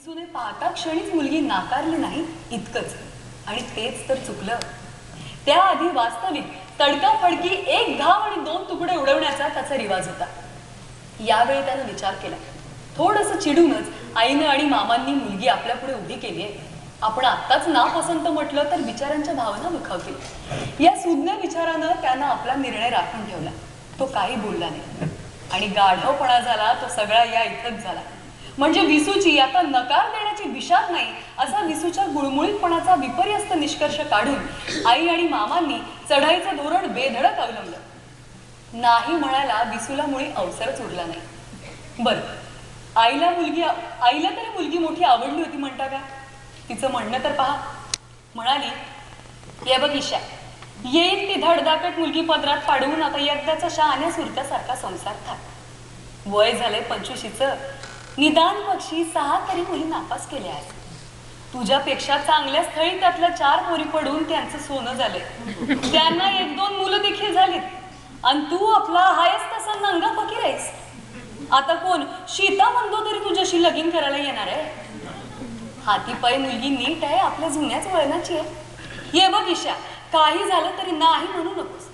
विसूने पाहता क्षणीच मुलगी नाकारली नाही इतकंच. आणि तेच तर चुकलं. त्याआधी वास्तविक तडकाफडकी एक घाव आणि दोन तुकडे उडवण्याचा त्याचा रिवाज होता. यावेळी त्यानं विचार केला. थोडस चिडूनच आईनं आणि मामांनी मुलगी आपल्या पुढे उभी केली आहे. आपण आत्ताच नापसंत म्हटलं तर विचारांच्या भावना दुखावतील. या सुज्ञ विचारानं त्यानं आपला निर्णय राखून ठेवला. तो काही बोलला नाही. आणि गाढवपणा झाला तो सगळा या इथंच झाला. म्हणजे विसूची आता नकार देण्याची विषाद नाही असा विसूच्या गुळमुळीतपणाचा विपर्यस्त निष्कर्ष काढून आई आणि मामांनी चढाईचं धोरण बेधडक अवलंबलं. नाही म्हणायला विसूला मुळी अवसरच उरला नाही. बर आईला मुलगी आईला तरी मुलगी मोठी आवडली होती म्हणता का? तिचं म्हणणं तर पहा. म्हणाली ये बघ ईशा येईल ती धडधाकट मुलगी पदरात पाडवून आता एकदाचा शहाण्या सुरत्यासारखा संसार था वय झालंय पंचवीशीचं. निदान पक्षी सहा तरी मुली नापास केल्या आहेत. तुझ्यापेक्षा चांगल्या स्थळी त्यातल्या चार पोरी पडून त्यांचं सोनं झालंय. त्यांना एक दोन मुलं देखील झालीत. आणि तू आपला हायस तसा नंगा फकीर आहेस. आता कोण? शीता म्हणतो तरी तुझ्याशी लगीन करायला येणार आहे. हाती पाय मुलगी नीट आहे आपल्या जुन्याच वळणाची आहे. ये बघ ईशा काही झालं तरी नाही म्हणू नकोस.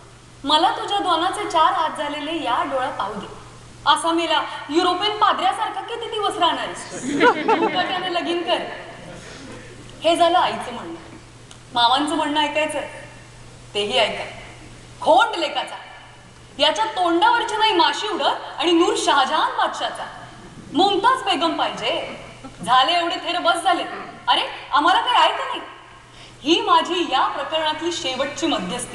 मला तुझ्या दोनाचे चार हात झालेले या डोळा पाहू दे. असा मेला. युरोपियन पादऱ्यासारखा किती दिवस राहणार त्याने लगीन कर. हे झालं आईचं म्हणणं. मामांचं म्हणणं ऐकायचं तेही ऐका. खोंड लेकाचा. याच्या तोंडावरची नाही माशी उडत आणि नूर शहाजहान बादशाचा मुमताज बेगम पाहिजे. झाले एवढे थेर बस झाले. अरे आम्हाला काय ऐक नाही? ही माझी या प्रकरणातली शेवटची मध्यस्थी.